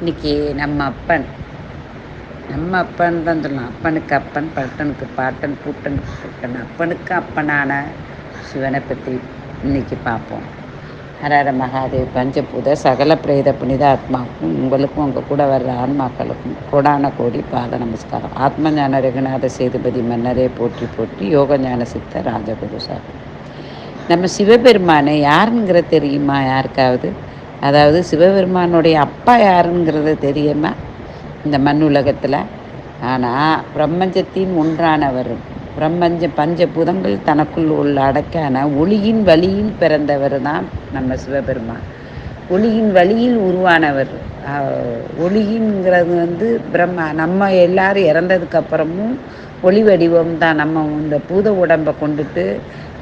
இன்னைக்கு நம்ம அப்பன். நம்ம அப்பன் தான் சொல்லலாம் அப்பனுக்கு அப்பன் பட்டனுக்கு பாட்டன் பூட்டனுக்கு பூட்டன். அப்பனுக்கு அப்பனான சிவனை பற்றி இன்னைக்கு பார்ப்போம். ஹரஹர மகாதேவ் பஞ்சபூத சகல பிரேத புனித ஆத்மாவுக்கும் உங்களுக்கும் உங்கள் கூட வர்ற ஆன்மாக்களுக்கும் கோடான கோடி பாத நமஸ்காரம். ஆத்ம ஞான ரகுநாத சேதுபதி மன்னரே போற்றி போற்றி யோக ஞான சித்த ராஜகுரு சார். நம்ம சிவபெருமானை யாருங்கிற தெரியுமா? யாருக்காவது? அதாவது சிவபெருமானுடைய அப்பா யாருங்கிறது தெரியுமா? இந்த மண் உலகத்தில். ஆனால் பிரம்மஞ்சத்தின் ஒன்றானவர் பிரம்மஞ்ச பஞ்சபூதங்கள் தனக்குள் உள்ள அடக்கான ஒளியின் வழியில் பிறந்தவர் தான் நம்ம சிவபெருமான். ஒளியின் வழியில் உருவானவர். ஆஹ் ஒளியின்ங்கிறது வந்து பிரம்மா நம்ம எல்லாரும் இறந்ததுக்கு அப்புறமும் ஒளி வடிவம் தான் நம்ம இந்த பூத உடம்பை கொண்டுட்டு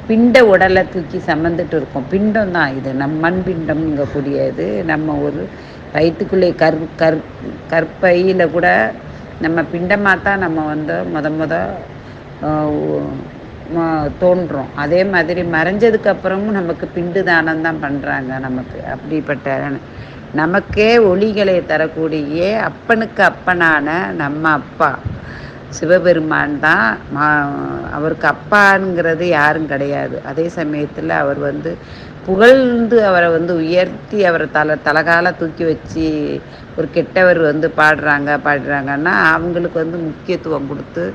பிண்ட உடலை தூக்கி சமந்துட்டு இருக்கோம். பிண்டம் தான் இது. நம் மண் பிண்டம்ங்கக்கூடியது நம்ம ஒரு வயிற்றுக்குள்ளே கற் கற் கற்பையில் கூட நம்ம பிண்டமாக தான் நம்ம வந்து முத முத தோன்றோம். அதே மாதிரி மறைஞ்சதுக்கு அப்புறமும் நமக்கு பிண்டு தானம் தான் பண்ணுறாங்க நமக்கு. அப்படிப்பட்ட நமக்கே ஒளிகளை தரக்கூடிய அப்பனுக்கு அப்பனான நம்ம அப்பா. சிவபெருமான் தான் மா- அவருக்கு அப்பாங்கிறது யாரும் கிடையாது. அதே சமயத்தில் அவர் வந்து புகழ்ந்து அவரை வந்து உயர்த்தி அவரை தலை தலகால தூக்கி வச்சு ஒரு கெட்டவர் வந்து பாடுறாங்க பாடுறாங்கன்னா அவங்களுக்கு வந்து முக்கியத்துவம் கொடுத்து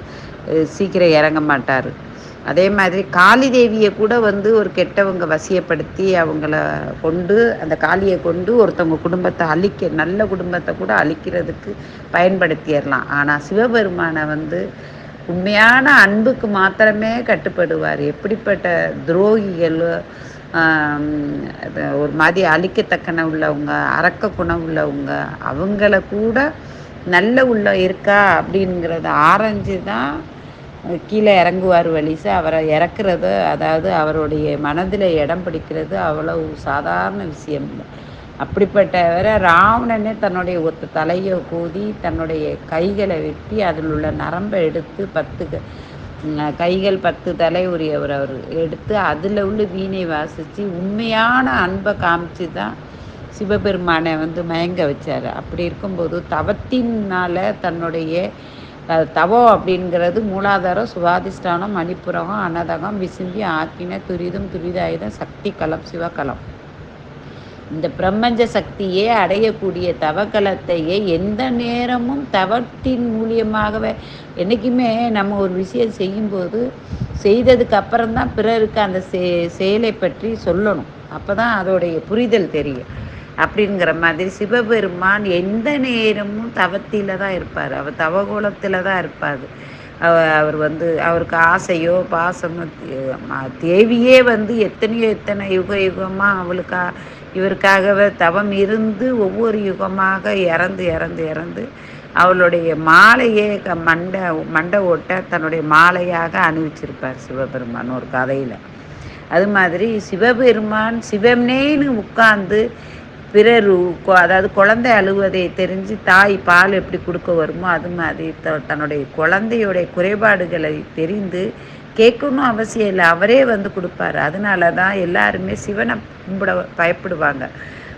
சீக்கிரம் இறங்க மாட்டார். அதே மாதிரி காளி தேவியை கூட வந்து ஒரு கெட்டவங்க வசியப்படுத்தி அவங்கள கொண்டு அந்த காளியை கொண்டு ஒருத்தவங்க குடும்பத்தை அழிக்க நல்ல குடும்பத்தை கூட அழிக்கிறதுக்கு பயன்படுத்திடலாம். ஆனால் சிவபெருமானை வந்து உண்மையான அன்புக்கு மாத்திரமே கட்டுப்படுவார். எப்படிப்பட்ட துரோகிகள் அது ஒரு மாதிரி அழிக்கத்தக்கன உள்ளவங்க அரக்க குணம் உள்ளவங்க அவங்கள கூட நல்ல உள்ள இருக்கா அப்படிங்கிறத ஆராய்ஞ்சு தான் கீழே இறங்குவார் வலிசு. அவரை இறக்குறது அதாவது அவருடைய மனதில் இடம் பிடிக்கிறது அவ்வளவு சாதாரண விஷயம் இல்லை. அப்படிப்பட்டவரை ராவணனே தன்னுடைய ஒத்த தலையை கூதி தன்னுடைய கைகளை வெட்டி அதில் உள்ள நரம்பை எடுத்து பத்து கைகள் பத்து தலை உரியவர் அவர் எடுத்து அதில் உள்ள வீணை வாசித்து உண்மையான அன்பை காமிச்சு தான் சிவபெருமானை வந்து மயங்க வச்சார். அப்படி இருக்கும்போது தவத்தினால தன்னுடைய தவோ தவம் அப்படிங்கிறது மூலாதாரம் சுவாதிஷ்டானம் மணிப்புரகம் அன்னதகம் விசும்பி ஆக்கின துரிதம் துரிதாயுதம் சக்தி களம் சிவகலம். இந்த பிரபஞ்ச சக்தியே அடையக்கூடிய தவக்கலத்தையே எந்த நேரமும் தவத்தின் மூலியமாகவே என்றைக்குமே நம்ம ஒரு விஷயம் செய்யும்போது செய்ததுக்கு அப்புறம்தான் பிறருக்கு அந்த செ செயலை பற்றி சொல்லணும். அப்போ தான் அதோடைய புரிதல் தெரியும். அப்படிங்கிற மாதிரி சிவபெருமான் எந்த நேரமும் தவத்தில தான் இருப்பார். அவர் தவகோலத்தில் தான் இருப்பார். அவர் வந்து அவருக்கு ஆசையோ பாசமோ தேவியே வந்து எத்தனையோ எத்தனை யுக யுகமாக அவளுக்கா இவருக்காகவே தவம் இருந்து ஒவ்வொரு யுகமாக இறந்து இறந்து இறந்து அவளுடைய மாலையே க- மண்டை மண்டை ஓட்ட தன்னுடைய மாலையாக அணிவிச்சிருப்பார் சிவபெருமான் ஒரு கதையில். அது மாதிரி சிவபெருமான் சிவம்னேன்னு உட்கார்ந்து பிறர் அதாவது குழந்தை அழுவதை தெரிஞ்சு தாய் பால் எப்படி கொடுக்க வருமோ அது மாதிரி த- தன்னுடைய குழந்தையுடைய குறைபாடுகளை தெரிந்து கேட்கணும் அவசியம் இல்லை. அவரே வந்து கொடுப்பாரு. அதனால தான் எல்லாருமே சிவனை கும்பிட பயப்படுவாங்க.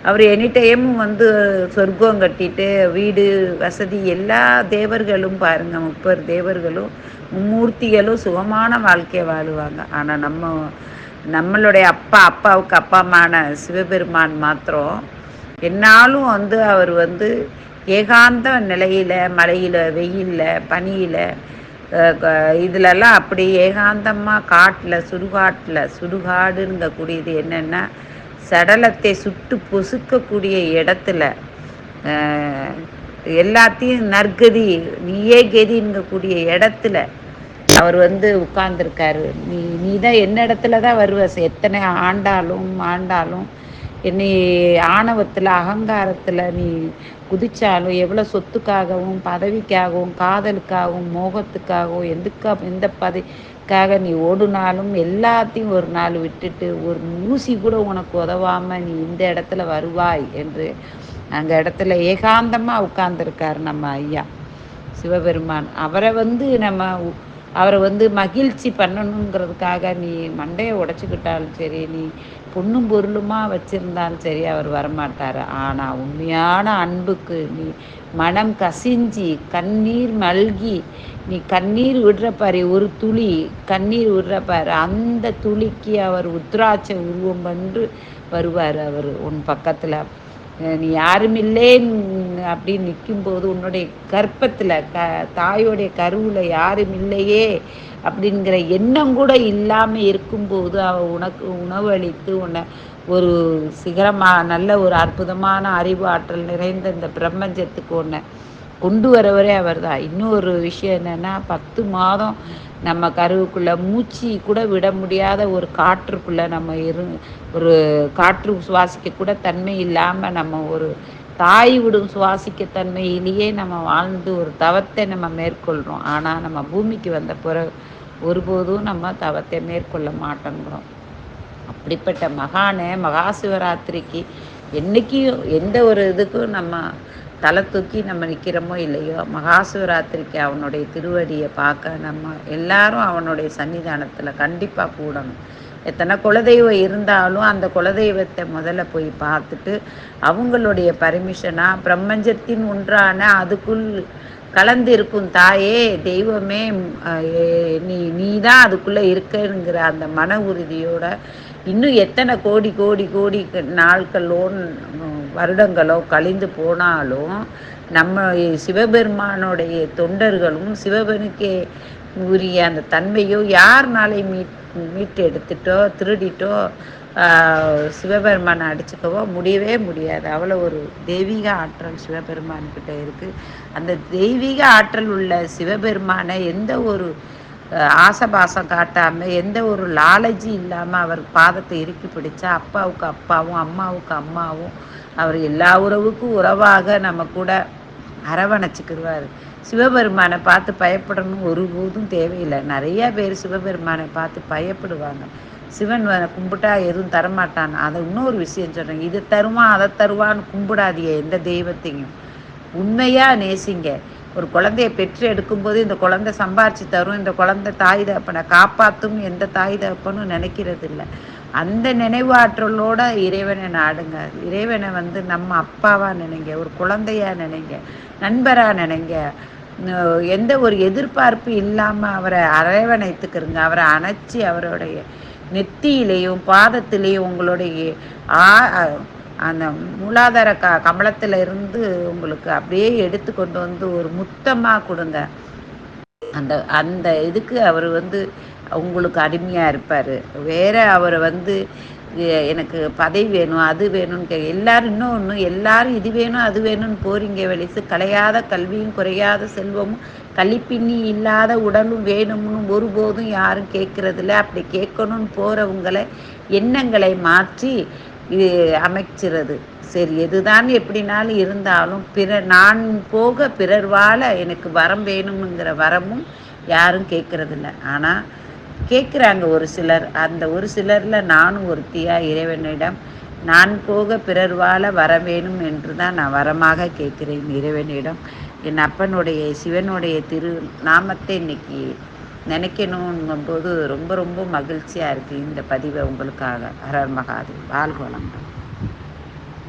அவர் எனி டைமும் வந்து சொர்க்கம் கட்டிட்டு வீடு வசதி எல்லா தேவர்களும் பாருங்கள் முப்பது தேவர்களும் மும்மூர்த்திகளும் சுகமான வாழ்க்கையை வாழுவாங்க. ஆனால் நம்ம நம்மளுடைய அப்பா அப்பாவுக்கு அப்பாமான சிவபெருமான் மாத்திரம் என்னாலும் வந்து அவர் வந்து ஏகாந்த நிலையில் மழையில் வெயிலில் பனியில் இதிலெல்லாம் அப்படி ஏகாந்தமாக காட்டில் சுடுகாட்டில் சுடுகாடுங்கக்கூடியது என்னென்னா சடலத்தை சுட்டு பொசுக்கக்கூடிய இடத்துல எல்லாத்தையும் நற்கதி நீயே கதிங்கக்கூடிய இடத்துல அவர் வந்து உட்கார்ந்துருக்காரு. நீ நீ தான் என்ன இடத்துல தான் வருவ? எத்தனை ஆண்டாலும் ஆண்டாலும் என்னை ஆணவத்தில் அகங்காரத்தில் நீ குதிச்சாலும் எவ்வளோ சொத்துக்காகவும் பதவிக்காகவும் காதலுக்காகவும் மோகத்துக்காகவும் எதுக்கா எந்த பதவிக்காக நீ ஓடுனாலும் எல்லாத்தையும் ஒரு நாள் விட்டுட்டு ஒரு ஊசி கூட உனக்கு உதவாமல் நீ இந்த இடத்துல வருவாய் என்று அந்த இடத்துல ஏகாந்தமாக உட்கார்ந்துருக்கார் நம்ம ஐயா சிவபெருமான். அவரை வந்து நம்ம அவரை வந்து மகிழ்ச்சி பண்ணணுங்கிறதுக்காக நீ மண்டையை உடைச்சிக்கிட்டாலும் சரி நீ பொண்ணும் பொருளுமா வச்சுருந்தாலும் சரி அவர் வரமாட்டார். ஆனால் உண்மையான அன்புக்கு நீ மனம் கசிஞ்சி கண்ணீர் மல்கி நீ கண்ணீர் விடுற பாரு ஒரு துளி கண்ணீர் விடுற பாரு அந்த துளிக்கு அவர் உத்ராட்ச உருவம் என்று வருவார் அவர். உன் பக்கத்தில் நீ யாருமில்லே அப்படின்னு நிற்கும்போது உன்னுடைய கற்பத்தில் க தாயோடைய கருவில் யாரும் இல்லையே அப்படிங்கிற எண்ணம் கூட இல்லாமல் இருக்கும்போது அவள் உனக்கு உணவு அளித்து உன்னை ஒரு சிகரமாக நல்ல ஒரு அற்புதமான அறிவு ஆற்றல் நிறைந்த இந்த பிரபஞ்சத்துக்கு ஒன்று கொண்டு வரவரே அவர் தான் இன்னொரு விஷயம் என்னென்னா பத்து மாதம் நம்ம கருவுக்குள்ளே மூச்சு கூட விட முடியாத ஒரு காற்றுக்குள்ளே நம்ம இரு ஒரு காற்று சுவாசிக்க கூட தன்மை இல்லாமல் நம்ம ஒரு தாய் விடும் சுவாசிக்க தன்மையிலேயே நம்ம வாழ்ந்து ஒரு தவத்தை நம்ம மேற்கொள்கிறோம் ஆனால் நம்ம பூமிக்கு வந்த பிறகு ஒருபோதும் நம்ம தவத்தை மேற்கொள்ள மாட்டேங்கிறோம். அப்படிப்பட்ட மகானை மகா சிவராத்திரிக்கு என்றைக்கும் எந்த ஒரு இதுக்கும் நம்ம தலை தூக்கி நம்ம நிற்கிறோமோ இல்லையோ மகா சிவராத்திரிக்கு அவனுடைய திருவடியை பார்க்க நம்ம எல்லாரும் அவனுடைய சன்னிதானத்தில் கண்டிப்பாக கூடணும். எத்தனை குலதெய்வம் இருந்தாலும் அந்த குலதெய்வத்தை முதல்ல போய் பார்த்துட்டு அவங்களுடைய பர்மிஷனாக பிரம்மஞ்சத்தின் ஒன்றான அதுக்குள் கலந்து இருக்கும் தாயே தெய்வமே நீ நீ தான் அதுக்குள்ளே இருக்கங்கிற அந்த மன உறுதியோட இன்னும் எத்தனை கோடி கோடி கோடி நாட்களோ வருடங்களோ கழிந்து போனாலும் நம்ம சிவபெருமானுடைய தொண்டர்களும் சிவபெருக்கே உரிய அந்த தன்மையோ யாருனாலே மீட் மீட்டு எடுத்துட்டோ திருடிட்டோ சிவபெருமானை அடிச்சுக்கவோ முடியவே முடியாது. அவ்வளோ ஒரு தெய்வீக ஆற்றல் சிவபெருமான்கிட்ட இருக்குது அந்த தெய்வீக ஆற்றல் உள்ள சிவபெருமானை எந்த ஒரு ஆசபாசம் காட்டாமல் எந்த ஒரு லாலஜி இல்லாமல் அவர் பாதத்தை இறுக்கி பிடிச்சா அப்பாவுக்கு அப்பாவும் அம்மாவுக்கு அம்மாவும் அவர் எல்லா உறவுக்கும் உறவாக நம்ம கூட அரவணைச்சிக்கிடுவார். சிவபெருமானை பார்த்து பயப்படணும் ஒருபோதும் தேவையில்லை. நிறைய பேர் சிவபெருமானை பார்த்து பயப்படுவாங்க. சிவன் கும்பிட்டா எதுவும் தரமாட்டான். அதை இன்னொரு விஷயம் சொல்கிறேன் இதை தருவான் அதை தருவான்னு கும்பிடாதிய எந்த தெய்வத்தையும். உண்மையாக நேசிங்க. ஒரு குழந்தைய பெற்று எடுக்கும்போது இந்த குழந்தை சம்பாரிச்சு தரும் இந்த குழந்தை தாய் தகப்பனை காப்பாற்றும் எந்த தாய் தகப்பனும் நினைக்கிறது இல்லை. அந்த நினைவாற்றலோட இறைவனை நாடுங்க. இறைவனை வந்து நம்ம அப்பாவாக நினைங்க ஒரு குழந்தையா நினைங்க நண்பராக நினைங்க. எந்த ஒரு எதிர்பார்ப்பு இல்லாமல் அவரை அரவணைத்துக்கிறங்க. அவரை அணைச்சி அவருடைய நெத்தியிலையும் பாதத்திலையும் உங்களுடைய ஆ அந்த மூலாதார க கமலத்தில் இருந்து உங்களுக்கு அப்படியே எடுத்து கொண்டு வந்து ஒரு முத்தமாக கொடுங்க. அந்த அந்த இதுக்கு அவர் வந்து உங்களுக்கு அடிமையாக இருப்பார். வேற அவரை வந்து எனக்கு பதவி வேணும் அது வேணும்னு கே எல்லாரும் இன்னொன்று எல்லாரும் இது வேணும் அது வேணும்னு போறீங்க வெளிசு கலையாத கல்வியும் குறையாத செல்வமும் கழிப்பின்னி இல்லாத உடலும் வேணும்னு ஒருபோதும் யாரும் கேட்கறதில்ல அப்படி கேட்கணும்னு போகிறவங்களை எண்ணங்களை மாற்றி இது அமைச்சிறது. சரி எதுதான் எப்படினாலும் இருந்தாலும் பிற நான் போக பிறர் வாழ எனக்கு வரம் வேணுங்கிற வரமும் யாரும் கேட்கறதில்ல. ஆனால் கேட்குறாங்க ஒரு சிலர். அந்த ஒரு சிலரில் நானும் ஒருத்தியாக இறைவனிடம் நான் போக பிறர் வாழ வர வேணும் என்று தான் நான் வரமாக கேட்குறேன் இறைவனிடம். என் அப்பனுடைய சிவனுடைய திரு நாமத்தை இன்னைக்கு நினைக்கணுங்கும்போது ரொம்ப ரொம்ப மகிழ்ச்சியாக இருக்குது இந்த பதிவை உங்களுக்காக. ஹரர் மகாதேவ். வாழ்கோளம்